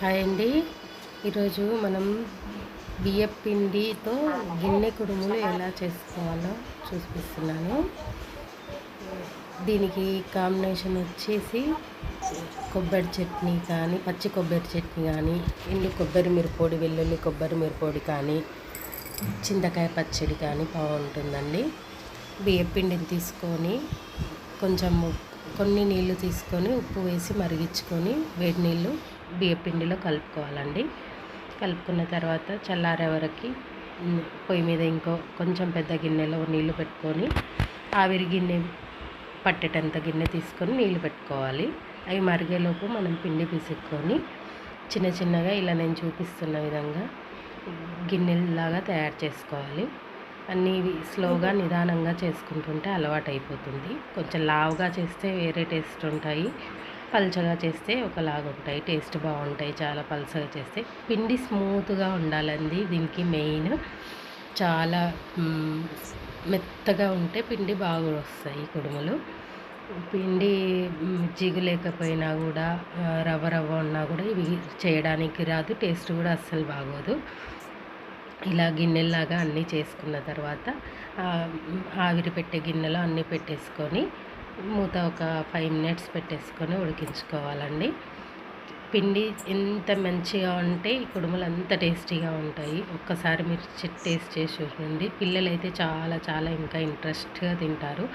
Hi అండి. ఈరోజు మనం బియ్యం పిండితో గిన్నె కుడుములు ఎలా చేసుకోవాలో చూపిస్తున్నాను. దీనికి కాంబినేషన్ వచ్చేసి కొబ్బరి చట్నీ కానీ పచ్చి కొబ్బరి చట్నీ కానీ ఎండు కొబ్బరి మిరపొడి వెల్లుల్లి కొబ్బరి మిరపొడి కానీ చింతకాయ పచ్చడి కానీ బాగుంటుందండి. బియ్యం పిండిని తీసుకొని కొంచెం కొన్ని నీళ్ళు తీసుకొని ఉప్పు వేసి మరిగించుకొని వేడి నీళ్ళు బియ్యపిండిలో కలుపుకోవాలండి. కలుపుకున్న తర్వాత చల్లారే వరకు పొయ్యి మీద ఇంకో కొంచెం పెద్ద గిన్నెలో నీళ్ళు పెట్టుకొని ఆవిరి గిన్నె పట్టేటంత గిన్నె తీసుకొని నీళ్ళు పెట్టుకోవాలి. అవి మరిగేలోపు మనం పిండి పిసుక్కొని చిన్న చిన్నగా ఇలా నేను చూపిస్తున్న విధంగా గిన్నెలాగా తయారు చేసుకోవాలి. అన్నీ స్లోగా నిదానంగా చేసుకుంటుంటే అలవాటు అయిపోతుంది కొంచెం లావుగా చేస్తే వేరే టేస్ట్ ఉంటాయి. పల్చగా చేస్తే ఒకలాగా ఉంటాయి టేస్ట్ బాగుంటాయి చాలా పల్చగా చేస్తే. పిండి స్మూత్గా ఉండాలండి దీనికి మెయిన్. చాలా మెత్తగా ఉంటే పిండి బాగా వస్తాయి కుడుములు. పిండి జిగు లేకపోయినా కూడా రవ్వ రవ్వ ఉన్నా కూడా ఇవి చేయడానికి రాదు టేస్ట్ కూడా అస్సలు బాగోదు. ఇలా గిన్నెలాగా అన్నీ చేసుకున్న తర్వాత ఆవిరి పెట్టే గిన్నెలో అన్నీ పెట్టేసుకొని మూత ఒక ఫైవ్ మినిట్స్ పెట్టేసుకొని ఉడికించుకోవాలండి. పిండి ఎంత మంచిగా ఉంటే ఈ కుడుములు అంత టేస్టీగా ఉంటాయి. ఒక్కసారి మీరు టేస్ట్ చేసి చూడండి. పిల్లలైతే చాలా చాలా ఇంకా ఇంట్రెస్ట్గా తింటారు.